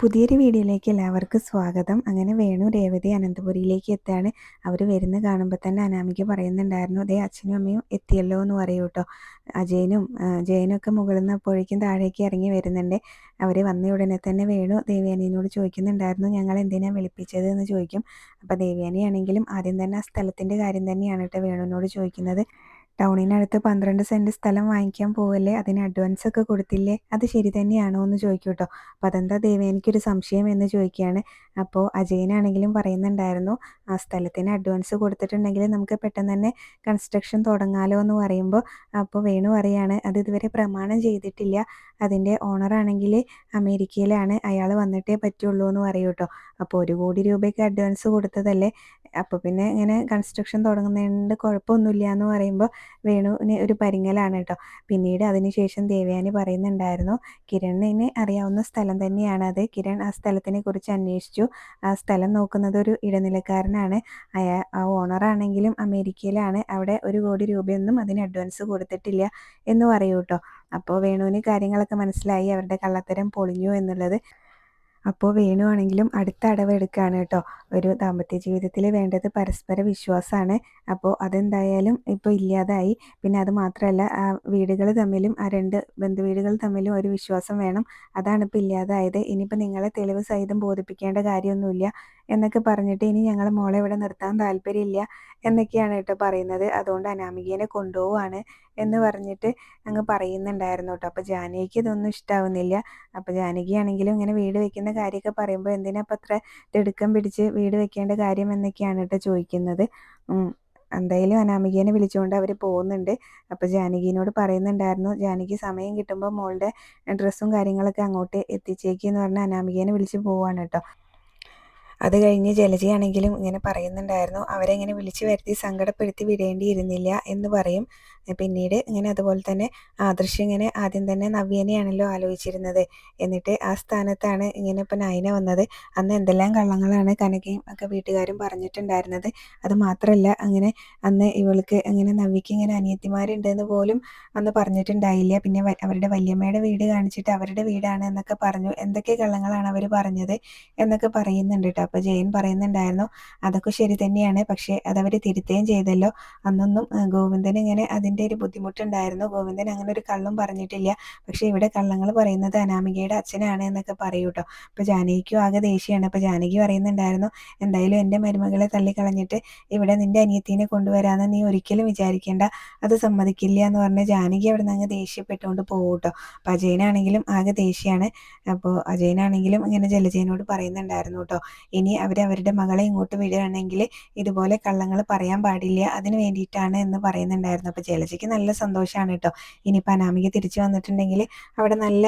പുതിയൊരു വീഡിയോയിലേക്ക് എല്ലാവർക്കും സ്വാഗതം. അങ്ങനെ വേണു രേവതി അനന്തപുരിയിലേക്ക് എത്താണ്. അവർ വരുന്ന കാണുമ്പോൾ തന്നെ അനാമിക പറയുന്നുണ്ടായിരുന്നു അതേ അച്ഛനും അമ്മയും എത്തിയല്ലോ എന്ന് പറയൂ കേട്ടോ അജയനും ജയനും ഒക്കെ മുകളിൽ നിന്ന് അപ്പോഴേക്കും താഴേക്ക് ഇറങ്ങി വരുന്നുണ്ട്. അവർ വന്ന ഉടനെ തന്നെ വേണു ദേവ്യാനിയോട് ചോദിക്കുന്നുണ്ടായിരുന്നു ഞങ്ങൾ എന്തിനാണ് വിളിപ്പിച്ചത് എന്ന് ചോദിക്കും. അപ്പോൾ ദേവ്യാനിയാണെങ്കിലും ആദ്യം തന്നെ ആ സ്ഥലത്തിന്റെ കാര്യം തന്നെയാണ് കേട്ടോ വേണുവിനോട് ചോദിക്കുന്നത്. ടൗണിനടുത്ത് പന്ത്രണ്ട് സെന്റ് സ്ഥലം വാങ്ങിക്കാൻ പോവല്ലേ? അതിന് അഡ്വാൻസ് ഒക്കെ കൊടുത്തില്ലേ? അത് ശരി തന്നെയാണോ എന്ന് ചോദിക്കും കേട്ടോ അപ്പോൾ അതെന്താ ദേവി? എനിക്കൊരു സംശയം എന്ന് ചോദിക്കുകയാണ്. അപ്പോൾ അജയനാണെങ്കിലും പറയുന്നുണ്ടായിരുന്നു ആ സ്ഥലത്തിന് അഡ്വാൻസ് കൊടുത്തിട്ടുണ്ടെങ്കിൽ നമുക്ക് പെട്ടെന്ന് തന്നെ കൺസ്ട്രക്ഷൻ തുടങ്ങാലോ എന്ന് പറയുമ്പോൾ അപ്പോൾ വേണു പറയാണ് അത് ഇതുവരെ പ്രമാണം ചെയ്തിട്ടില്ല. അതിന്റെ ഓണറാണെങ്കിൽ അമേരിക്കയിലാണ് അയാൾ വന്നിട്ടേ പറ്റുള്ളൂ എന്ന് പറയും കേട്ടോ അപ്പോൾ ഒരു കോടി രൂപയ്ക്ക് അഡ്വാൻസ് കൊടുത്തതല്ലേ? അപ്പോൾ പിന്നെ ഇങ്ങനെ കൺസ്ട്രക്ഷൻ തുടങ്ങുന്നതുകൊണ്ട് കുഴപ്പമൊന്നുമില്ല എന്ന് പറയുമ്പോൾ വേണുവിന് ഒരു പരിങ്ങലാണ് കേട്ടോ. പിന്നീട് അതിനുശേഷം ദേവയാനി പറയുന്നുണ്ടായിരുന്നു കിരണിന് അറിയാവുന്ന സ്ഥലം തന്നെയാണ് അത്. കിരൺ ആ സ്ഥലത്തിനെ കുറിച്ച് അന്വേഷിച്ചു. ആ സ്ഥലം നോക്കുന്നത് ഒരു ഇടനിലക്കാരനാണ്. അയാ ആ ഓണറാണെങ്കിലും അമേരിക്കയിലാണ്. അവിടെ ഒരു കോടി രൂപയൊന്നും അതിന് അഡ്വാൻസ് കൊടുത്തിട്ടില്ല എന്ന് പറയൂ കേട്ടോ. അപ്പോൾ വേണുവിന് കാര്യങ്ങളൊക്കെ മനസ്സിലായി. അവരുടെ കള്ളത്തരം പൊളിഞ്ഞു എന്നുള്ളത്. അപ്പോൾ വേണുവാണെങ്കിലും അടുത്ത അടവ് എടുക്കുകയാണ് കേട്ടോ. ഒരു ദാമ്പത്യ ജീവിതത്തിൽ വേണ്ടത് പരസ്പര വിശ്വാസമാണ് അപ്പോൾ അതെന്തായാലും ഇപ്പോൾ ഇല്ലാതായി. പിന്നെ അത് മാത്രമല്ല ആ വീടുകൾ തമ്മിലും ആ രണ്ട് ബന്ധുവീടുകൾ തമ്മിലും ഒരു വിശ്വാസം വേണം. അതാണ് ഇപ്പോൾ ഇല്ലാതായത്. ഇനിയിപ്പോൾ നിങ്ങളെ തെളിവ് സഹിതം ബോധിപ്പിക്കേണ്ട കാര്യമൊന്നുമില്ല. എന്നൊക്കെ പറഞ്ഞിട്ട് ഇനി ഞങ്ങൾ മോളെ ഇവിടെ നിർത്താൻ താല്പര്യമില്ല എന്നൊക്കെയാണ് കേട്ടോ പറയുന്നത്. അതുകൊണ്ട് അനാമികേനെ കൊണ്ടുപോവാണ് എന്ന് പറഞ്ഞിട്ട് അങ്ങ് പറയുന്നുണ്ടായിരുന്നു കേട്ടോ. അപ്പോൾ ജാനകിക്ക് ഇതൊന്നും ഇഷ്ടാവുന്നില്ല. അപ്പോൾ ജാനകിയാണെങ്കിലും ഇങ്ങനെ വീട് വെക്കുന്ന കാര്യമൊക്കെ പറയുമ്പോൾ എന്തിനാ അപ്പം അത്ര തിടുക്കം പിടിച്ച് വീട് വെക്കേണ്ട കാര്യം എന്നൊക്കെയാണ് കേട്ടോ ചോദിക്കുന്നത്. എന്തായാലും അനാമികേനെ വിളിച്ചുകൊണ്ട് അവർ പോകുന്നുണ്ട്. അപ്പോൾ ജാനകിനോട് പറയുന്നുണ്ടായിരുന്നു ജാനകി സമയം കിട്ടുമ്പോൾ മോളുടെ ഡ്രസ്സും കാര്യങ്ങളൊക്കെ അങ്ങോട്ട് എത്തിച്ചേക്കെന്ന് പറഞ്ഞാൽ അനാമികേനെ വിളിച്ച് പോവാണ് കേട്ടോ. അത് കഴിഞ്ഞ് ജലജയാണെങ്കിലും ഇങ്ങനെ പറയുന്നുണ്ടായിരുന്നു അവരെ ഇങ്ങനെ വിളിച്ചു വരുത്തി സങ്കടപ്പെടുത്തി വിടേണ്ടിയിരുന്നില്ല എന്ന് പറയും. പിന്നീട് ഇങ്ങനെ അതുപോലെ തന്നെ ആദർശ് ഇങ്ങനെ ആദ്യം തന്നെ നവ്യനെയാണല്ലോ ആലോചിച്ചിരുന്നത്. എന്നിട്ട് ആ സ്ഥാനത്താണ് ഇങ്ങനെ ഇപ്പം നയന വന്നത്. അന്ന് എന്തെല്ലാം കള്ളങ്ങളാണ് കനകയും ഒക്കെ വീട്ടുകാരും പറഞ്ഞിട്ടുണ്ടായിരുന്നത്. അത് മാത്രമല്ല അങ്ങനെ അന്ന് ഇവൾക്ക് അങ്ങനെ നവ്യക്ക് ഇങ്ങനെ അനിയത്തിമാരുണ്ടെന്ന് പോലും അന്ന് പറഞ്ഞിട്ടുണ്ടായില്ല. പിന്നെ അവരുടെ വല്യമ്മയുടെ വീട് കാണിച്ചിട്ട് അവരുടെ വീടാണ് എന്നൊക്കെ പറഞ്ഞു. എന്തൊക്കെ കള്ളങ്ങളാണ് അവർ പറഞ്ഞത് എന്നൊക്കെ പറയുന്നുണ്ട് കേട്ടോ അപ്പോൾ ജയൻ പറയുന്നുണ്ടായിരുന്നു അതൊക്കെ ശരി തന്നെയാണ് പക്ഷേ അതവർ തിരുത്തുകയും ചെയ്തല്ലോ. അന്നൊന്നും ഗോവിന്ദൻ ഇങ്ങനെ അതിന്റെ ഒരു ബുദ്ധിമുട്ടുണ്ടായിരുന്നു. ഗോവിന്ദൻ അങ്ങനെ ഒരു കള്ളും പറഞ്ഞിട്ടില്ല. പക്ഷേ ഇവിടെ കള്ളങ്ങൾ പറയുന്നത് അനാമികയുടെ അച്ഛനാണ് എന്നൊക്കെ പറയൂ കേട്ടോ അപ്പോൾ ജാനകിക്കും ആകെ ദേഷ്യമാണ്. അപ്പോൾ ജാനകി പറയുന്നുണ്ടായിരുന്നു എന്തായാലും എന്റെ മരുമകളെ തള്ളിക്കളഞ്ഞിട്ട് ഇവിടെ നിന്റെ അനിയത്തിനെ കൊണ്ടുവരാമെന്ന് നീ ഒരിക്കലും വിചാരിക്കേണ്ട. അത് സമ്മതിക്കില്ല എന്ന് പറഞ്ഞ് ജാനകി അവിടെ നിന്ന് അങ്ങ് ദേഷ്യപ്പെട്ടുകൊണ്ട് പോകും കേട്ടോ അപ്പോൾ അജയനാണെങ്കിലും ആകെ ദേഷ്യമാണ്. അപ്പോൾ അജയനാണെങ്കിലും ഇങ്ങനെ ജലജയനോട് പറയുന്നുണ്ടായിരുന്നു കേട്ടോ അവർ അവരുടെ മകളെ ഇങ്ങോട്ട് വിടുകയാണെങ്കിൽ ഇതുപോലെ കള്ളങ്ങൾ പറയാൻ പാടില്ല. അതിന് വേണ്ടിയിട്ടാണ് എന്ന് പറയുന്നുണ്ടായിരുന്നു. അപ്പോൾ ജലജയ്ക്ക് നല്ല സന്തോഷമാണ് കേട്ടോ. ഇനിയിപ്പോൾ അനാമിക തിരിച്ചു വന്നിട്ടുണ്ടെങ്കിൽ അവിടെ നല്ല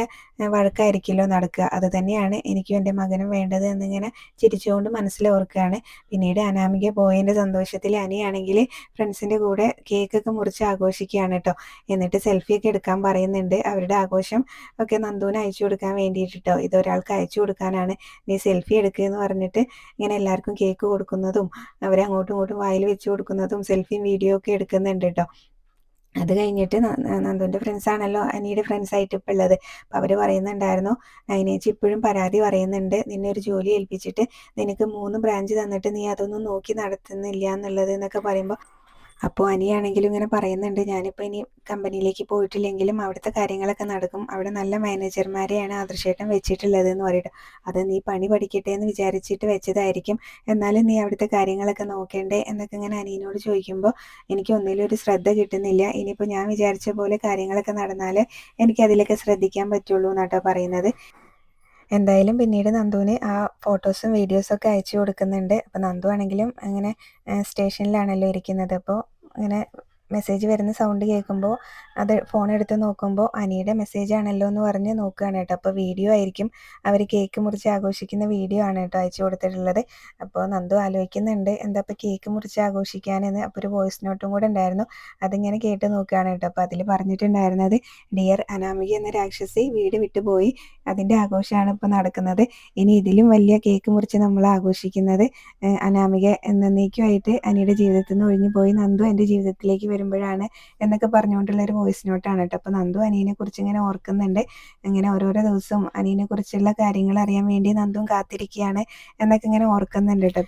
വഴക്കായിരിക്കുമല്ലോ നടക്കുക. അത് തന്നെയാണ് എനിക്കും എന്റെ മകനും വേണ്ടത് എന്നിങ്ങനെ ചിരിച്ചുകൊണ്ട് മനസ്സിൽ ഓർക്കുകയാണ്. പിന്നീട് അനാമിക പോയതിന്റെ സന്തോഷത്തിൽ അനിയാണെങ്കിൽ ഫ്രണ്ട്സിന്റെ കൂടെ കേക്കൊക്കെ മുറിച്ച് ആഘോഷിക്കുകയാണ് കേട്ടോ. എന്നിട്ട് സെൽഫിയൊക്കെ എടുക്കാൻ പറയുന്നുണ്ട്. അവരുടെ ആഘോഷം ഒക്കെ നന്ദുവിന് അയച്ചു കൊടുക്കാൻ വേണ്ടിയിട്ട് കേട്ടോ. ഇതൊരാൾക്ക് അയച്ചു കൊടുക്കാനാണ്. നീ സെൽഫി എടുക്കുക എന്ന് പറഞ്ഞിട്ട് ഇങ്ങനെ എല്ലാവർക്കും കേക്ക് കൊടുക്കുന്നതും അവരെ അങ്ങോട്ടും ഇങ്ങോട്ടും വായിൽ വെച്ച് കൊടുക്കുന്നതും സെൽഫിയും വീഡിയോ ഒക്കെ എടുക്കുന്നുണ്ട് കേട്ടോ അത് കഴിഞ്ഞിട്ട് നന്ദുവിന്റെ ഫ്രണ്ട്സ് ആണല്ലോ അനിയുടെ ഫ്രണ്ട്സ് ആയിട്ട് ഇപ്പോൾ ഉള്ളത്. അപ്പോൾ അവർ പറയുന്നുണ്ടായിരുന്നു നൈനേച്ചി ഇപ്പോഴും പരാതി പറയുന്നുണ്ട് നിന്നെ ഒരു ജോലി ഏൽപ്പിച്ചിട്ട് നിനക്ക് മൂന്ന് ബ്രാഞ്ച് തന്നിട്ട് നീ അതൊന്നും നോക്കി നടത്തുന്നില്ല എന്നുള്ളത് എന്നൊക്കെ പറയുമ്പോൾ അപ്പോൾ അനിയാണെങ്കിലും ഇങ്ങനെ പറയുന്നുണ്ട് ഞാനിപ്പോൾ ഇനി കമ്പനിയിലേക്ക് പോയിട്ടില്ലെങ്കിലും അവിടുത്തെ കാര്യങ്ങളൊക്കെ നടക്കും. അവിടെ നല്ല മാനേജർമാരെയാണ് ആദർശേട്ടൻ വെച്ചിട്ടുള്ളത് എന്ന് പറയട്ടെ. അത് നീ പണി പഠിക്കട്ടെ എന്ന് വിചാരിച്ചിട്ട് വെച്ചതായിരിക്കും. എന്നാലും നീ അവിടുത്തെ കാര്യങ്ങളൊക്കെ നോക്കേണ്ടേ? എന്നൊക്കെ ഇങ്ങനെ അനിയനോട് ചോദിക്കുമ്പോൾ എനിക്ക് ഒന്നിലും ഒരു ശ്രദ്ധ കിട്ടുന്നില്ല. ഇനിയിപ്പോൾ ഞാൻ വിചാരിച്ച പോലെ കാര്യങ്ങളൊക്കെ നടന്നാലേ എനിക്ക് അതിലൊക്കെ ശ്രദ്ധിക്കാൻ പറ്റുള്ളൂ എന്നാട്ടോ പറയുന്നത്. എന്തായാലും പിന്നീട് നന്ദുവിന് ആ ഫോട്ടോസും വീഡിയോസും ഒക്കെ അയച്ചു കൊടുക്കുന്നുണ്ട്. അപ്പോൾ നന്ദു ആണെങ്കിലും അങ്ങനെ സ്റ്റേഷനിലാണല്ലോ ഇരിക്കുന്നത്. അപ്പോൾ അങ്ങനെ മെസ്സേജ് വരുന്ന സൗണ്ട് കേൾക്കുമ്പോൾ അത് ഫോൺ എടുത്ത് നോക്കുമ്പോൾ അനിയുടെ മെസ്സേജ് ആണല്ലോ എന്ന് പറഞ്ഞ് നോക്കുകയാണ് കേട്ടോ. അപ്പോൾ വീഡിയോ ആയിരിക്കും അവർ കേക്ക് മുറിച്ച് ആഘോഷിക്കുന്ന വീഡിയോ ആണ് കേട്ടോ അയച്ചു കൊടുത്തിട്ടുള്ളത്. അപ്പോൾ നന്ദു ആലോചിക്കുന്നുണ്ട് എന്താ ഇപ്പോൾ കേക്ക് മുറിച്ച് ആഘോഷിക്കാനെന്ന്. അപ്പോൾ ഒരു വോയിസ് നോട്ടും കൂടെ ഉണ്ടായിരുന്നു. അതിങ്ങനെ കേട്ട് നോക്കുകയാണ് കേട്ടോ. അപ്പോൾ അതിൽ പറഞ്ഞിട്ടുണ്ടായിരുന്നത് ഡിയർ അനാമിക എന്ന രാക്ഷസി വീട് വിട്ടുപോയി. അതിന്റെ ആഘോഷമാണ് ഇപ്പോൾ നടക്കുന്നത്. ഇനി ഇതിലും വലിയ കേക്ക് മുറിച്ച് നമ്മൾ ആഘോഷിക്കുന്നത് അനാമിക എന്നേക്കുമായിട്ട് അനിയുടെ ജീവിതത്തിൽ നിന്ന് ഒഴിഞ്ഞു പോയി നന്ദു എന്റെ ജീവിതത്തിലേക്ക് വരുമ്പോഴാണ് എന്നൊക്കെ പറഞ്ഞുകൊണ്ടുള്ള ഒരു വോയിസ് നോട്ടാണ് കേട്ടോ. അപ്പോൾ നന്ദു അനിയനെ കുറിച്ച് ഇങ്ങനെ ഓർക്കുന്നുണ്ട്. ഇങ്ങനെ ഓരോരോ ദിവസവും അനിയനെ കുറിച്ചുള്ള കാര്യങ്ങൾ അറിയാൻ വേണ്ടി നന്ദും കാത്തിരിക്കുകയാണ് എന്നൊക്കെ ഇങ്ങനെ ഓർക്കുന്നുണ്ട് കേട്ടോ.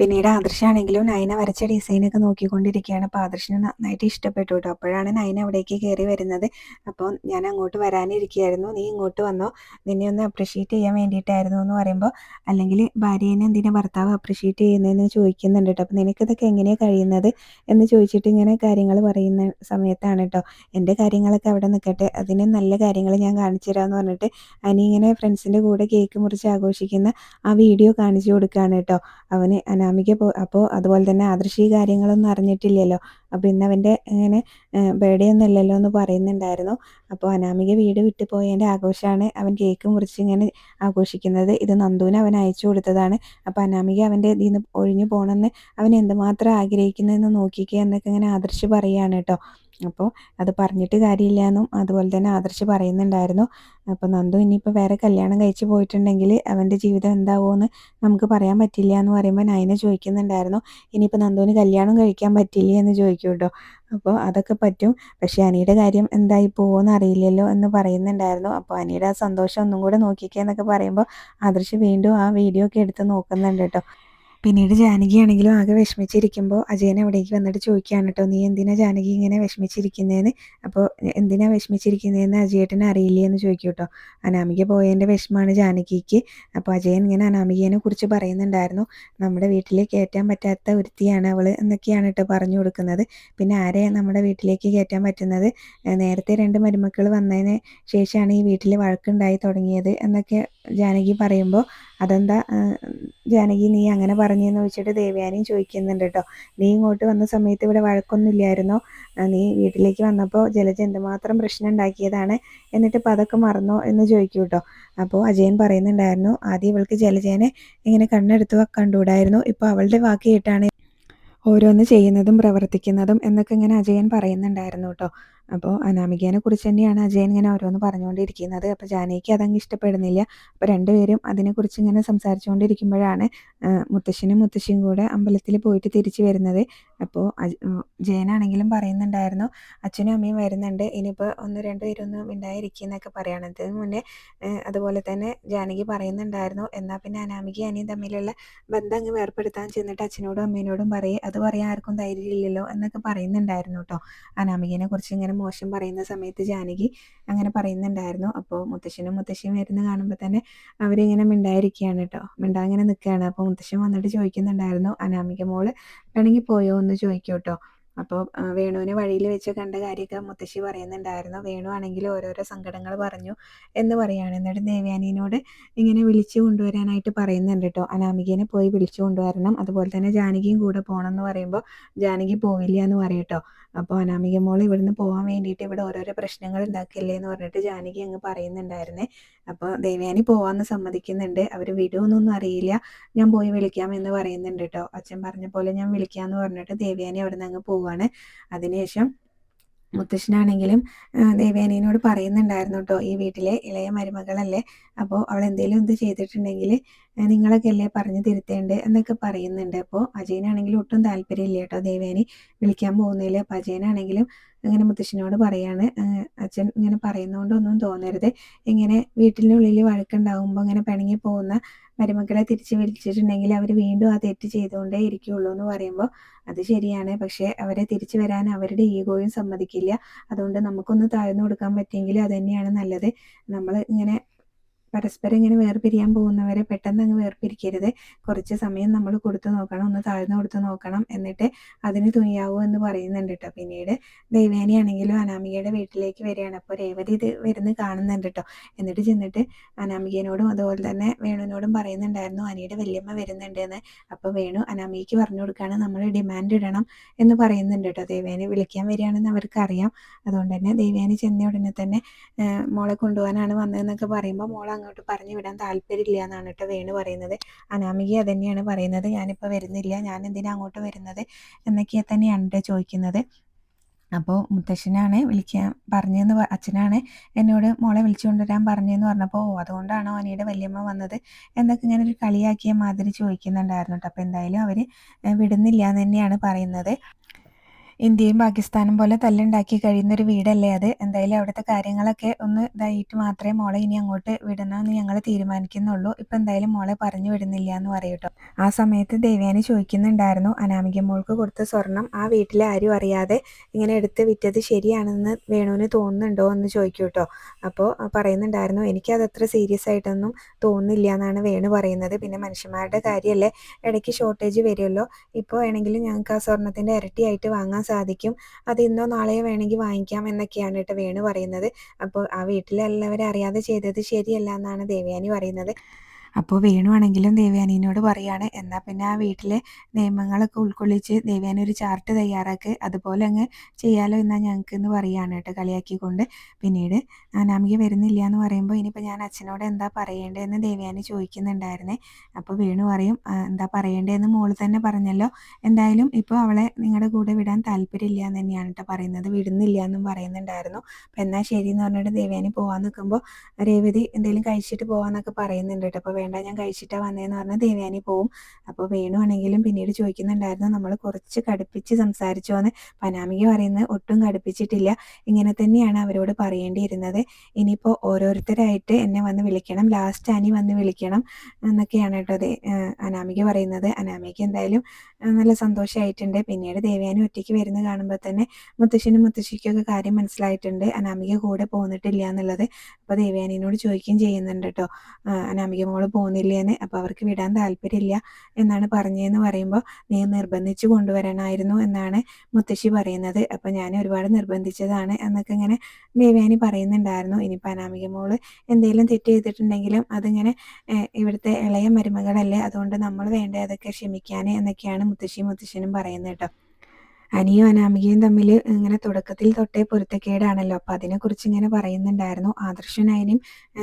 പിന്നീട് ആദർശാണെങ്കിലും നയന വരച്ച ഡിസൈനൊക്കെ നോക്കിക്കൊണ്ടിരിക്കുകയാണ്. അപ്പോൾ ആദർശിന് നന്നായിട്ട് ഇഷ്ടപ്പെട്ടു കേട്ടോ. അപ്പോഴാണ് നയന അവിടേക്ക് കയറി വരുന്നത്. അപ്പോൾ ഞാൻ അങ്ങോട്ട് വരാനിരിക്കുകയായിരുന്നു. നീ ഇങ്ങോട്ട് വന്നോ. നിന്നെ ഒന്ന് അപ്രിഷ്യേറ്റ് ചെയ്യാൻ വേണ്ടിയിട്ടായിരുന്നു എന്ന് പറയുമ്പോൾ അല്ലെങ്കിൽ ഭാര്യേനെ എന്തിനാ ഭർത്താവ് അപ്രിഷ്യേറ്റ് ചെയ്യുന്നതെന്ന് ചോദിക്കുന്നുണ്ട് കേട്ടോ. അപ്പോൾ നിനക്കിതൊക്കെ എങ്ങനെയാണ് കഴിയുന്നത് എന്ന് ചോദിച്ചിട്ട് ഇങ്ങനെ കാര്യങ്ങൾ പറയുന്ന സമയത്താണ് കേട്ടോ. എന്റെ കാര്യങ്ങളൊക്കെ അവിടെ നിൽക്കട്ടെ. അതിന് നല്ല കാര്യങ്ങൾ ഞാൻ കാണിച്ചു തരാമെന്ന് പറഞ്ഞിട്ട് അനി ഇങ്ങനെ ഫ്രണ്ട്സിന്റെ കൂടെ കേക്ക് മുറിച്ച് ആഘോഷിക്കുന്ന ആ വീഡിയോ കാണിച്ചു കൊടുക്കുകയാണ് കേട്ടോ. അവന് അനാമിക പോ അപ്പോൾ അതുപോലെ തന്നെ ആദർശി കാര്യങ്ങളൊന്നും അറിഞ്ഞിട്ടില്ലല്ലോ. അപ്പോൾ ഇന്ന് അവന്റെ ഇങ്ങനെ ബർത്ത്ഡേ ഒന്നും ഇല്ലല്ലോ എന്ന് പറയുന്നുണ്ടായിരുന്നു. അപ്പോൾ അനാമിക വീട് വിട്ടു പോയതിന്റെ ആഘോഷമാണ് അവൻ കേക്ക് മുറിച്ച് ഇങ്ങനെ ആഘോഷിക്കുന്നത്. ഇത് നന്ദുവിന് അവൻ അയച്ചു കൊടുത്തതാണ്. അപ്പോൾ അനാമിക അവന്റെ ഇതിൽ നിന്ന് ഒഴിഞ്ഞു പോകണമെന്ന് അവൻ എന്തുമാത്രം ആഗ്രഹിക്കുന്നതെന്ന് നോക്കിക്കുക എന്നൊക്കെ ഇങ്ങനെ ആദർശ് പറയുകയാണ് കേട്ടോ. അപ്പോൾ അത് പറഞ്ഞിട്ട് കാര്യമില്ല എന്നും അതുപോലെ തന്നെ ആദർശ് പറയുന്നുണ്ടായിരുന്നു. അപ്പോൾ നന്ദു ഇനിയിപ്പോൾ വേറെ കല്യാണം കഴിച്ച് പോയിട്ടുണ്ടെങ്കിൽ അവന്റെ ജീവിതം എന്താവുമെന്ന് നമുക്ക് പറയാൻ പറ്റില്ല എന്ന് പറയുമ്പോൾ നയന ചോദിക്കുന്നുണ്ടായിരുന്നു. ഇനിയിപ്പോൾ നന്ദുവിന് കല്യാണം കഴിക്കാൻ പറ്റില്ല എന്ന് ചോദിക്കും കേട്ടോ അപ്പോൾ അതൊക്കെ പറ്റും. പക്ഷേ അനിയുടെ കാര്യം എന്തായി പോകുമെന്ന് അറിയില്ലല്ലോ എന്ന് പറയുന്നുണ്ടായിരുന്നു. അപ്പോൾ അനിയുടെ ആ സന്തോഷം ഒന്നും കൂടെ നോക്കിക്കുക എന്നൊക്കെ പറയുമ്പോൾ ആദർശ് വീണ്ടും ആ വീഡിയോ ഒക്കെ എടുത്ത് നോക്കുന്നുണ്ട് കേട്ടോ. പിന്നീട് ജാനകിയാണെങ്കിലും ആകെ വിഷമിച്ചിരിക്കുമ്പോൾ അജയൻ അവിടേക്ക് വന്നിട്ട് ചോദിക്കുകയാണ് കേട്ടോ നീ എന്തിനാ ജാനകി ഇങ്ങനെ വിഷമിച്ചിരിക്കുന്നതെന്ന് അപ്പോൾ എന്തിനാ വിഷമിച്ചിരിക്കുന്നതെന്ന് അജയേട്ടനെ അറിയില്ലേ എന്ന് ചോദിക്കും കേട്ടോ അനാമിക പോയതിന്റെ വിഷമമാണ് ജാനകിക്ക്. അപ്പോൾ അജയൻ ഇങ്ങനെ അനാമികയെ കുറിച്ച് പറയുന്നുണ്ടായിരുന്നു. നമ്മുടെ വീട്ടിലേക്ക് കയറ്റാൻ പറ്റാത്ത ഒരുത്തിയാണ് അവൾ എന്നൊക്കെയാണ് കേട്ടോ പറഞ്ഞു കൊടുക്കുന്നത്. പിന്നെ ആരെ നമ്മുടെ വീട്ടിലേക്ക് കയറ്റാൻ പറ്റുന്നത്? നേരത്തെ രണ്ട് മരുമക്കൾ വന്നതിന് ശേഷമാണ് ഈ വീട്ടിൽ വഴക്കുണ്ടായി തുടങ്ങിയത് എന്നൊക്കെ ജാനകി പറയുമ്പോൾ അതെന്താ ജാനകി നീ അങ്ങനെ പറഞ്ഞെന്ന് ചോദിച്ചിട്ട് ദേവയാനിയും ചോദിക്കുന്നുണ്ട് കേട്ടോ നീ ഇങ്ങോട്ട് വന്ന സമയത്ത് ഇവിടെ വഴക്കൊന്നുമില്ലായിരുന്നോ നീ വീട്ടിലേക്ക് വന്നപ്പോൾ ജലജ എന്തുമാത്രം പ്രശ്നം ഉണ്ടാക്കിയതാണ്? എന്നിട്ട് ഇപ്പം അതൊക്കെ മറന്നോ? എന്ന് ചോദിക്കും കേട്ടോ അപ്പോൾ അജയൻ പറയുന്നുണ്ടായിരുന്നു ആദ്യം ഇവൾക്ക് ജലജേനെ ഇങ്ങനെ കണ്ണെടുത്ത് കണ്ടുകൂടായിരുന്നു. ഇപ്പോൾ അവളുടെ വാക്ക് കേട്ടാണ് ഓരോന്ന് ചെയ്യുന്നതും പ്രവർത്തിക്കുന്നതും എന്നൊക്കെ ഇങ്ങനെ അജയൻ പറയുന്നുണ്ടായിരുന്നു കേട്ടോ അപ്പോൾ അനാമികേനെ കുറിച്ച് തന്നെയാണ് അജയൻ ഇങ്ങനെ ഓരോന്ന് പറഞ്ഞുകൊണ്ടിരിക്കുന്നത്. അപ്പോൾ ജാനകിക്ക് അതങ്ങ് ഇഷ്ടപ്പെടുന്നില്ല. അപ്പോൾ രണ്ടുപേരും അതിനെക്കുറിച്ച് ഇങ്ങനെ സംസാരിച്ചുകൊണ്ടിരിക്കുമ്പോഴാണ് മുത്തശ്ശനും മുത്തശ്ശിയും കൂടെ അമ്പലത്തിൽ പോയിട്ട് തിരിച്ചു വരുന്നത്. അപ്പോൾ ജയനാണെങ്കിലും പറയുന്നുണ്ടായിരുന്നു അച്ഛനും അമ്മയും വരുന്നുണ്ട്. ഇനിയിപ്പോൾ ഒന്ന് രണ്ട് ഉണ്ടായിരിക്കുന്നൊക്കെ പറയുകയാണ് അതിന് മുന്നേ അതുപോലെ തന്നെ ജാനകി പറയുന്നുണ്ടായിരുന്നു എന്നാൽ പിന്നെ അനാമിക അനിയും തമ്മിലുള്ള ബന്ധം അങ്ങ് വേർപ്പെടുത്താൻ ചെന്നിട്ട് അച്ഛനോടും അമ്മേനോടും പറയും. അത് പറയാൻ ആർക്കും ധൈര്യമില്ലല്ലോ എന്നൊക്കെ പറയുന്നുണ്ടായിരുന്നു കേട്ടോ. അനാമികനെ കുറിച്ച് ഇങ്ങനെ മോശം പറയുന്ന സമയത്ത് ജാനകി അങ്ങനെ പറയുന്നുണ്ടായിരുന്നു. അപ്പോൾ മുത്തശ്ശനും മുത്തശ്ശിയും വരുന്ന കാണുമ്പോൾ തന്നെ അവരിങ്ങനെ മിണ്ടായിരിക്കുകയാണ് കേട്ടോ മിണ്ടാ ഇങ്ങനെ നിൽക്കുകയാണ് അപ്പോൾ മുത്തശ്ശൻ വന്നിട്ട് ചോദിക്കുന്നുണ്ടായിരുന്നു അനാമിക മോൾ വേണമെങ്കിൽ പോയോ? എന്ന് ചോദിക്കും കേട്ടോ അപ്പോൾ വേണുവിനെ വഴിയിൽ വെച്ച് കണ്ട കാര്യമൊക്കെ മുത്തശ്ശി പറയുന്നുണ്ടായിരുന്നു. വേണു ആണെങ്കിൽ ഓരോരോ സങ്കടങ്ങൾ പറഞ്ഞു എന്ന് പറയുകയാണ് എന്നിട്ട് ദേവയാനീനോട് ഇങ്ങനെ വിളിച്ചു കൊണ്ടുവരാനായിട്ട് പറയുന്നുണ്ട് കേട്ടോ. അനാമികേനെ പോയി വിളിച്ചു കൊണ്ടുവരണം. അതുപോലെ തന്നെ ജാനകിയും കൂടെ പോകണം എന്ന് പറയുമ്പോൾ ജാനകി പോവില്ല എന്ന് പറയട്ടോ അപ്പോൾ അനാമിക മോൾ ഇവിടുന്ന് പോകാൻ വേണ്ടിയിട്ട് ഇവിടെ ഓരോരോ പ്രശ്നങ്ങൾ ഉണ്ടാക്കില്ലേ എന്ന് പറഞ്ഞിട്ട് ജാനകി അങ്ങ് പറയുന്നുണ്ടായിരുന്നേ. അപ്പോൾ ദേവയാനി പോവാന്ന് സമ്മതിക്കുന്നുണ്ട്. അവർ വിടുമെന്നൊന്നും അറിയില്ല. ഞാൻ പോയി വിളിക്കാം എന്ന് പറയുന്നുണ്ട് കേട്ടോ. അച്ഛൻ പറഞ്ഞ പോലെ ഞാൻ വിളിക്കാമെന്ന് പറഞ്ഞിട്ട് ദേവയാനി അവിടെ നിന്ന് അങ്ങ് പോവാണ് അതിനുശേഷം മുത്തശ്ശനാണെങ്കിലും ദേവേനോട് പറയുന്നുണ്ടായിരുന്നു കേട്ടോ ഈ വീട്ടിലെ ഇളയ മരുമകളല്ലേ? അപ്പോൾ അവൾ എന്തെങ്കിലും ഇത് ചെയ്തിട്ടുണ്ടെങ്കിൽ നിങ്ങളൊക്കെ അല്ലേ പറഞ്ഞു തിരുത്തേണ്ടത് എന്നൊക്കെ പറയുന്നുണ്ട്. അപ്പോൾ അജയനാണെങ്കിലും ഒട്ടും താല്പര്യമില്ല കേട്ടോ ദേവേനെ വിളിക്കാൻ പോകുന്നതിൽ. അപ്പോൾ അജയനാണെങ്കിലും അങ്ങനെ മുത്തശ്ശനോട് പറയാണ്. അച്ഛൻ ഇങ്ങനെ പറയുന്നതുകൊണ്ടൊന്നും തോന്നരുത്. ഇങ്ങനെ വീട്ടിനുള്ളിൽ വഴക്കുണ്ടാകുമ്പോൾ ഇങ്ങനെ പിണങ്ങി പോകുന്ന മരുമക്കളെ തിരിച്ച് വിളിച്ചിട്ടുണ്ടെങ്കിൽ അവർ വീണ്ടും ആ തെറ്റ് ചെയ്തുകൊണ്ടേ ഇരിക്കുകയുള്ളൂ എന്ന് പറയുമ്പോൾ അത് ശരിയാണ്. പക്ഷേ അവരെ തിരിച്ചു വരാൻ അവരുടെ ഈഗോയും സമ്മതിക്കില്ല. അതുകൊണ്ട് നമുക്കൊന്ന് താഴ്ന്നു കൊടുക്കാൻ പറ്റിയെങ്കിൽ അത് തന്നെയാണ് നല്ലത്. നമ്മൾ ഇങ്ങനെ പരസ്പരം ഇങ്ങനെ വേർപിരിയാൻ പോകുന്നവരെ പെട്ടെന്ന് അങ്ങ് വേർപിരിക്കരുത്. കുറച്ച് സമയം നമ്മൾ കൊടുത്തു നോക്കണം ഒന്ന് താഴ്ന്നു കൊടുത്തു നോക്കണം എന്നിട്ട് അതിന് തുനിയാവൂ എന്ന് പറയുന്നുണ്ട് കേട്ടോ പിന്നീട് ദൈവേനി ആണെങ്കിലും അനാമികയുടെ വീട്ടിലേക്ക് വരികയാണ്. അപ്പോൾ രേവതി ഇത് വരുന്ന കാണുന്നുണ്ട് കേട്ടോ എന്നിട്ട് ചെന്നിട്ട് അനാമികയോടും അതുപോലെ തന്നെ വേണുവിനോടും പറയുന്നുണ്ടായിരുന്നു അനിയുടെ വല്യമ്മ വരുന്നുണ്ട് എന്ന് അപ്പോൾ വേണു അനാമികയ്ക്ക് പറഞ്ഞു കൊടുക്കുകയാണ് നമ്മൾ ഡിമാൻഡ് ഇടണം എന്ന് പറയുന്നുണ്ട് കേട്ടോ ദേവേനെ വിളിക്കാൻ വരികയാണെന്ന് അവർക്ക് അറിയാം അതുകൊണ്ട് തന്നെ ദൈവേനി ചെന്ന ഉടനെ തന്നെ മോളെ കൊണ്ടുപോകാനാണ് വന്നതെന്നൊക്കെ പറയുമ്പോൾ മോൾ അങ്ങോട്ട് പറഞ്ഞു വിടാൻ താല്പര്യമില്ല എന്നാണ് കേട്ടോ വേണു പറയുന്നത്. അനാമിക അതന്നെയാണ് പറയുന്നത്. ഞാനിപ്പോൾ വരുന്നില്ല. ഞാൻ എന്തിനാ അങ്ങോട്ട് വരുന്നത്? എന്നൊക്കെ തന്നെയാണ് കേട്ടോ ചോദിക്കുന്നത്. അപ്പോൾ മുത്തശ്ശനാണ് വിളിക്കാൻ പറഞ്ഞതെന്ന് അച്ഛനാണ് എന്നോട് മോളെ വിളിച്ചു കൊണ്ടുവരാൻ പറഞ്ഞതെന്ന് പറഞ്ഞപ്പോൾ ഓ അതുകൊണ്ടാണോ അനിയുടെ വല്യമ്മ വന്നത്? എന്നൊക്കെ ഇങ്ങനെ ഒരു കളിയാക്കിയ മാതിരി ചോദിക്കുന്നുണ്ടായിരുന്നു കേട്ടോ അപ്പോൾ എന്തായാലും അവർ വിടുന്നില്ല എന്ന് തന്നെയാണ് പറയുന്നത്. ഇന്ത്യയും പാകിസ്ഥാനും പോലെ തല്ലുണ്ടാക്കി കഴിയുന്ന ഒരു വീടല്ലേ അത്? എന്തായാലും അവിടുത്തെ കാര്യങ്ങളൊക്കെ ഒന്ന് ഇതായിട്ട് മാത്രമേ മോളെ ഇനി അങ്ങോട്ട് വിടണമെന്ന് ഞങ്ങൾ തീരുമാനിക്കുന്നുള്ളൂ. ഇപ്പം എന്തായാലും മോളെ പറഞ്ഞു വിടുന്നില്ല എന്ന് പറയൂട്ടോ ആ സമയത്ത് ദേവയാനി ചോദിക്കുന്നുണ്ടായിരുന്നു അനാമിക മോൾക്ക് കൊടുത്ത സ്വർണം ആ വീട്ടിലെ ആരും അറിയാതെ ഇങ്ങനെ എടുത്ത് വിറ്റത് ശരിയാണെന്ന് വേണുവിന് തോന്നുന്നുണ്ടോ എന്ന് ചോദിക്കൂട്ടോ അപ്പോൾ പറയുന്നുണ്ടായിരുന്നു എനിക്കത് അത്ര സീരിയസ് ആയിട്ടൊന്നും തോന്നുന്നില്ല എന്നാണ് വേണു പറയുന്നത്. പിന്നെ മനുഷ്യന്മാരുടെ കാര്യമല്ലേ ഇടയ്ക്ക് ഷോർട്ടേജ് വരുമല്ലോ. ഇപ്പോൾ വേണമെങ്കിലും ഞങ്ങൾക്ക് ആ സ്വർണത്തിന്റെ ഇരട്ടിയായിട്ട് വാങ്ങാൻ സാധിക്കും. അത് ഇന്നോ നാളെയോ വേണമെങ്കിൽ വാങ്ങിക്കാം എന്നൊക്കെയാണ് കേട്ടോ വേണു പറയുന്നത്. അപ്പോൾ ആ വീട്ടിലെല്ലാവരും അറിയാതെ ചെയ്തത് ശരിയല്ല എന്നാണ് ദേവയാനി പറയുന്നത്. അപ്പോൾ വേണുവാണെങ്കിലും ദേവയാനീനോട് പറയാണ്. എന്നാൽ പിന്നെ ആ വീട്ടിലെ നിയമങ്ങളൊക്കെ ഉൾക്കൊള്ളിച്ച് ദേവയാനി ഒരു ചാർട്ട് തയ്യാറാക്കി. അതുപോലെ അങ്ങ് ചെയ്യാലോ എന്നാൽ ഞങ്ങൾക്ക് എന്ന് പറയുകയാണ് കേട്ടോ കളിയാക്കിക്കൊണ്ട്. പിന്നീട് അനാമിക വരുന്നില്ല എന്ന് പറയുമ്പോൾ ഇനിയിപ്പോൾ ഞാൻ അച്ഛനോട് എന്താ പറയേണ്ടതെന്ന് ദേവയാനി ചോദിക്കുന്നുണ്ടായിരുന്നേ. അപ്പോൾ വേണു പറയും എന്താ പറയേണ്ടതെന്ന് മോൾ തന്നെ പറഞ്ഞല്ലോ. എന്തായാലും ഇപ്പോൾ അവളെ നിങ്ങളുടെ കൂടെ വിടാൻ താല്പര്യമില്ല എന്ന് തന്നെയാണ് കേട്ടോ പറയുന്നത്. വിടുന്നില്ല എന്നും പറയുന്നുണ്ടായിരുന്നു. അപ്പോൾ എന്നാൽ ശരി എന്ന് പറഞ്ഞിട്ട് ദേവയാനി പോകാൻ നിൽക്കുമ്പോൾ രേവതി എന്തെങ്കിലും കഴിച്ചിട്ട് പോകാമെന്നൊക്കെ പറയുന്നുണ്ട് കേട്ടോ. അപ്പോൾ വേണ്ട ഞാൻ കഴിച്ചിട്ടാണ് വന്നതെന്ന് പറഞ്ഞാൽ ദേവയാനി പോവും. അപ്പോൾ വേണുവാണെങ്കിലും പിന്നീട് ചോദിക്കുന്നുണ്ടായിരുന്നു നമ്മൾ കുറച്ച് കടുപ്പിച്ച് സംസാരിച്ചു എന്ന് പനാമിക പറയുന്നത് ഒട്ടും കടുപ്പിച്ചിട്ടില്ല. ഇങ്ങനെ തന്നെയാണ് അവരോട് പറയേണ്ടിയിരുന്നത്. ഇനിയിപ്പോൾ ഓരോരുത്തരായിട്ട് എന്നെ വന്ന് വിളിക്കണം ലാസ്റ്റ് അനി വന്ന് വിളിക്കണം എന്നൊക്കെയാണ് കേട്ടോ അനാമിക പറയുന്നത്. അനാമിക എന്തായാലും നല്ല സന്തോഷമായിട്ടുണ്ട് പിന്നീട് ദേവയാനി ഒറ്റയ്ക്ക് വരുന്ന കാണുമ്പോൾ തന്നെ മുത്തശ്ശനും മുത്തശ്ശിക്കൊക്കെ കാര്യം മനസ്സിലായിട്ടുണ്ട്. അനാമിക കൂടെ പോന്നിട്ടില്ല എന്നുള്ളത്. അപ്പോൾ ദേവയാനിനോട് ചോദിക്കുകയും ചെയ്യുന്നുണ്ട് കേട്ടോ. അനാമിക മോൾ പോകുന്നില്ലേന്ന്. അപ്പോൾ അവർക്ക് വിടാൻ താല്പര്യമില്ല എന്നാണ് പറഞ്ഞതെന്ന് പറയുമ്പോൾ നീ നിർബന്ധിച്ചു കൊണ്ടുവരണമായിരുന്നു എന്നാണ് മുത്തശ്ശി പറയുന്നത്. അപ്പോൾ ഞാൻ ഒരുപാട് നിർബന്ധിച്ചതാണ് എന്നൊക്കെ ഇങ്ങനെ ദേവയാനി പറയുന്നുണ്ടായിരുന്നു. ഇനിയിപ്പോൾ അനാമിക മോൾ എന്തെങ്കിലും തെറ്റ് ചെയ്തിട്ടുണ്ടെങ്കിലും അതിങ്ങനെ ഇവിടുത്തെ ഇളയ മരുമകളല്ലേ അതുകൊണ്ട് നമ്മൾ വേണ്ട അതൊക്കെ ക്ഷമിക്കാൻ എന്നൊക്കെയാണ് മുത്തശ്ശിയും മുത്തശ്ശനും പറയുന്നത് കേട്ടോ. അനിയും അനാമികയും തമ്മിൽ ഇങ്ങനെ തുടക്കത്തിൽ തൊട്ടേ പൊരുത്തക്കേടാണല്ലോ. അപ്പം അതിനെക്കുറിച്ച് ഇങ്ങനെ പറയുന്നുണ്ടായിരുന്നു. ആദർശനായനും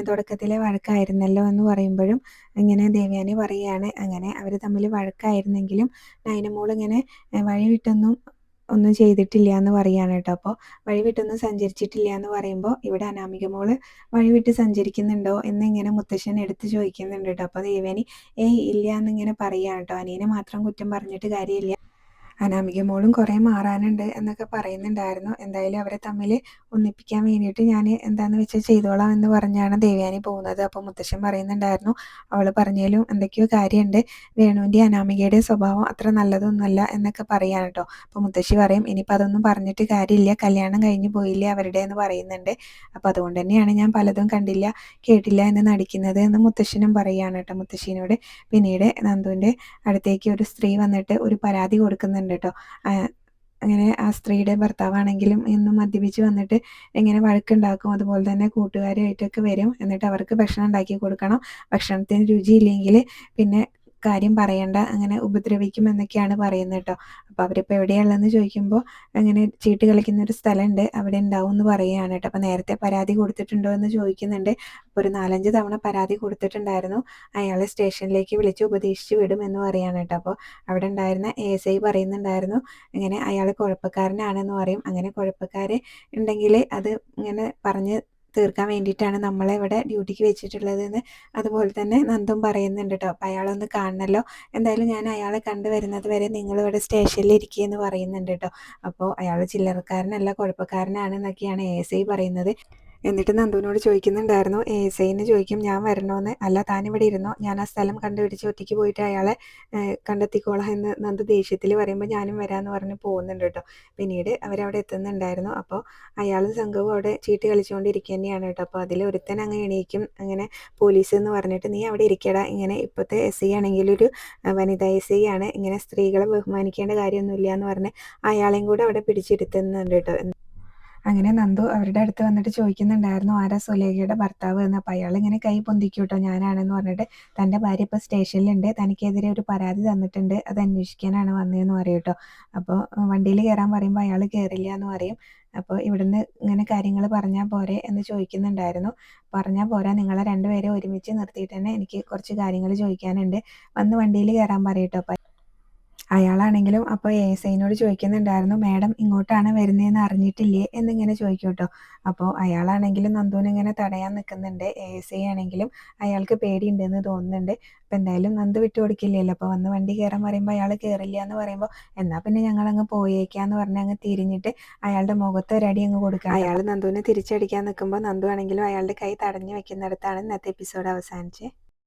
തുടക്കത്തിലെ വഴക്കായിരുന്നല്ലോ എന്ന് പറയുമ്പോഴും ഇങ്ങനെ ദേവ്യാനി പറയുകയാണ്. അങ്ങനെ അവർ തമ്മിൽ വഴക്കായിരുന്നെങ്കിലും നൈനമോൾ ഇങ്ങനെ വഴിവിട്ടൊന്നും ഒന്നും ചെയ്തിട്ടില്ല എന്ന് പറയാണ് കേട്ടോ. അപ്പോൾ വഴിവിട്ടൊന്നും സഞ്ചരിച്ചിട്ടില്ല എന്ന് പറയുമ്പോൾ ഇവിടെ അനാമിക മോൾ വഴിവിട്ട് സഞ്ചരിക്കുന്നുണ്ടോ എന്നിങ്ങനെ മുത്തശ്ശൻ എടുത്ത് ചോദിക്കുന്നുണ്ട് കേട്ടോ. അപ്പോൾ ദേവേനി ഏയ് ഇല്ല എന്നിങ്ങനെ പറയുകയാണ് കേട്ടോ. അനിയനെ മാത്രം കുറ്റം പറഞ്ഞിട്ട് കാര്യമില്ല. അനാമിക മോളും കുറേ മാറാനുണ്ട് എന്നൊക്കെ പറയുന്നുണ്ടായിരുന്നു. എന്തായാലും അവരെ തമ്മിൽ ഒന്നിപ്പിക്കാൻ വേണ്ടിയിട്ട് ഞാൻ എന്താന്ന് വെച്ചാൽ ചെയ്തോളാം എന്ന് പറഞ്ഞാണ് ദേവ്യാനി പോകുന്നത്. അപ്പോൾ മുത്തശ്ശൻ പറയുന്നുണ്ടായിരുന്നു അവൾ പറഞ്ഞാലും എന്തൊക്കെയോ കാര്യമുണ്ട് വേണുവിന്റെ അനാമികയുടെ സ്വഭാവം അത്ര നല്ലതൊന്നുമല്ല എന്നൊക്കെ പറയാൻ കേട്ടോ അപ്പോൾ മുത്തശ്ശി പറയും ഇനിയിപ്പോൾ അതൊന്നും പറഞ്ഞിട്ട് കാര്യമില്ല. കല്യാണം കഴിഞ്ഞു പോയില്ലേ അവരുടെ എന്ന് പറയുന്നുണ്ട്. അപ്പോൾ അതുകൊണ്ട് തന്നെയാണ് ഞാൻ പലതും കണ്ടില്ല കേട്ടില്ല എന്ന് നടിക്കുന്നത് എന്ന് മുത്തശ്ശനും പറയുകയാണ് കേട്ടോ മുത്തശ്ശിനോട് പിന്നീട് നന്ദുവിന്റെ അടുത്തേക്ക് ഒരു സ്ത്രീ വന്നിട്ട് ഒരു പരാതി കൊടുക്കുന്നുണ്ട്. ഉണ്ട് കേട്ടോ അങ്ങനെ ആ സ്ത്രീയുടെ ഭർത്താവാണെങ്കിലും എന്നും മദ്യപിച്ച് വന്നിട്ട് എങ്ങനെ വഴക്കുണ്ടാക്കും അതുപോലെ തന്നെ കൂട്ടുകാരുമായിട്ടൊക്കെ വരും. എന്നിട്ട് അവർക്ക് ഭക്ഷണം ഉണ്ടാക്കി കൊടുക്കണം. ഭക്ഷണത്തിന് രുചിയില്ലെങ്കിൽ പിന്നെ കാര്യം പറയണ്ട അങ്ങനെ ഉപദ്രവിക്കും എന്നൊക്കെയാണ് പറയുന്നത് കേട്ടോ അപ്പോൾ അവരിപ്പോൾ എവിടെയുള്ളതെന്ന് ചോദിക്കുമ്പോൾ അങ്ങനെ ചീട്ട് കളിക്കുന്ന ഒരു സ്ഥലമുണ്ട് അവിടെ ഉണ്ടാവും എന്ന് പറയുകയാണ് കേട്ടോ അപ്പോൾ നേരത്തെ പരാതി കൊടുത്തിട്ടുണ്ടോ എന്ന് ചോദിക്കുന്നുണ്ട്. അപ്പോൾ ഒരു നാലഞ്ച് തവണ പരാതി കൊടുത്തിട്ടുണ്ടായിരുന്നു. അയാളെ സ്റ്റേഷനിലേക്ക് വിളിച്ച് ഉപദേശിച്ച് വിടും എന്ന് പറയുകയാണ് കേട്ടോ അപ്പോൾ അവിടെ ഉണ്ടായിരുന്ന എ എസ് ഐ പറയുന്നുണ്ടായിരുന്നു ഇങ്ങനെ അയാൾ കുഴപ്പക്കാരനാണെന്ന് പറയും. അങ്ങനെ കുഴപ്പക്കാർ ഉണ്ടെങ്കിൽ അത് ഇങ്ങനെ പറഞ്ഞ് തീർക്കാൻ വേണ്ടിയിട്ടാണ് നമ്മളെ ഇവിടെ ഡ്യൂട്ടിക്ക് വെച്ചിട്ടുള്ളതെന്ന് അതുപോലെ തന്നെ നന്ദും പറയുന്നുണ്ട് കേട്ടോ അപ്പോൾ അയാളൊന്ന് കാണണല്ലോ. എന്തായാലും ഞാൻ അയാളെ കണ്ടു വരുന്നത് വരെ നിങ്ങളിവിടെ സ്റ്റേഷനിൽ ഇരിക്കുകയെന്ന് പറയുന്നുണ്ട് കേട്ടോ അപ്പോൾ അയാൾ ചില്ലറക്കാരനല്ല കുഴപ്പക്കാരനാണെന്നൊക്കെയാണ് എ എസ് ഐ പറയുന്നത്. എന്നിട്ട് നന്ദുവിനോട് ചോദിക്കുന്നുണ്ടായിരുന്നു എ എസ് ചോദിക്കും ഞാൻ വരണോന്ന്. അല്ല താൻ ഇവിടെ ഇരുന്നോ? ഞാൻ ആ സ്ഥലം കണ്ടുപിടിച്ച് ഒറ്റയ്ക്ക് പോയിട്ട് അയാളെ കണ്ടെത്തിക്കോളാം എന്ന് നന്ദു ദേഷ്യത്തിൽ പറയുമ്പോൾ ഞാനും വരാമെന്ന് പറഞ്ഞ് പോകുന്നുണ്ട് കേട്ടോ. പിന്നീട് അവരവിടെ എത്തുന്നുണ്ടായിരുന്നു. അപ്പോൾ അയാളും സംഘവും അവിടെ ചീട്ട് കളിച്ചുകൊണ്ടിരിക്കുക തന്നെയാണ് കേട്ടോ. അപ്പോൾ അതിൽ ഒരുത്തൻ അങ്ങ് എണീക്കും അങ്ങനെ പോലീസ് എന്ന് പറഞ്ഞിട്ട് നീ അവിടെ ഇരിക്കടാ. ഇങ്ങനെ ഇപ്പോഴത്തെ എസ് ഐ ആണെങ്കിൽ ഒരു വനിതാ എസ് ഐ ആണ്. ഇങ്ങനെ സ്ത്രീകളെ ബഹുമാനിക്കേണ്ട കാര്യമൊന്നുമില്ല എന്ന് പറഞ്ഞ് അയാളെയും കൂടെ അവിടെ പിടിച്ചിരുത്തുന്നുണ്ട് കേട്ടോ. അങ്ങനെ നന്ദു അവരുടെ അടുത്ത് വന്നിട്ട് ചോദിക്കുന്നുണ്ടായിരുന്നു ആരാ സുലേഖയുടെ ഭർത്താവ്? എന്ന്. അപ്പോൾ അയാൾ ഇങ്ങനെ കൈ പൊന്തിക്കൂട്ടോ ഞാനാണെന്ന് പറഞ്ഞിട്ട് തന്റെ ഭാര്യ ഇപ്പോൾ സ്റ്റേഷനിലുണ്ട്. തനിക്കെതിരെ ഒരു പരാതി തന്നിട്ടുണ്ട്. അത് അന്വേഷിക്കാനാണ് വന്നതെന്ന് പറയും കേട്ടോ. അപ്പോൾ വണ്ടിയിൽ കയറാൻ പറയുമ്പോൾ അയാൾ കയറില്ല എന്ന് പറയും. അപ്പോൾ ഇവിടുന്ന് ഇങ്ങനെ കാര്യങ്ങൾ പറഞ്ഞാൽ പോരെ എന്ന് ചോദിക്കുന്നുണ്ടായിരുന്നു. പറഞ്ഞാൽ പോരാ നിങ്ങളെ രണ്ടുപേരെ ഒരുമിച്ച് നിർത്തിയിട്ട് തന്നെ എനിക്ക് കുറച്ച് കാര്യങ്ങൾ ചോദിക്കാനുണ്ട്. വന്ന് വണ്ടിയിൽ കയറാൻ പറയട്ടോ അയാളാണെങ്കിലും അപ്പോൾ എ എസ് ഐനോട് ചോദിക്കുന്നുണ്ടായിരുന്നു മാഡം ഇങ്ങോട്ടാണ് വരുന്നതെന്ന് അറിഞ്ഞിട്ടില്ലേ? എന്നിങ്ങനെ ചോദിക്കും കേട്ടോ അപ്പോൾ അയാളാണെങ്കിലും നന്ദുവിനിങ്ങനെ തടയാൻ നിൽക്കുന്നുണ്ട് എ എസ് ഐ ആണെങ്കിലും അയാൾക്ക് പേടിയുണ്ടെന്ന് തോന്നുന്നുണ്ട്. അപ്പോൾ എന്തായാലും നന്ദു വിട്ടു കൊടുക്കില്ലല്ലോ. അപ്പോൾ വന്ന് വണ്ടി കയറാൻ പറയുമ്പോൾ അയാൾ കയറില്ല എന്ന് പറയുമ്പോൾ എന്നാൽ പിന്നെ ഞങ്ങൾ ഞങ്ങളങ്ങ് പോയേക്കാന്ന് പറഞ്ഞ് അങ്ങ് തിരിഞ്ഞിട്ട് അയാളുടെ മുഖത്ത് ഒരടി അങ്ങ് കൊടുക്കുക. അയാൾ നന്ദുവിനെ തിരിച്ചടിക്കാൻ നിൽക്കുമ്പോൾ നന്ദു ആണെങ്കിലും അയാളുടെ കൈ തടഞ്ഞു വെക്കുന്നിടത്താണ് ഇന്നത്തെ എപ്പിസോഡ് അവസാനിച്ചത്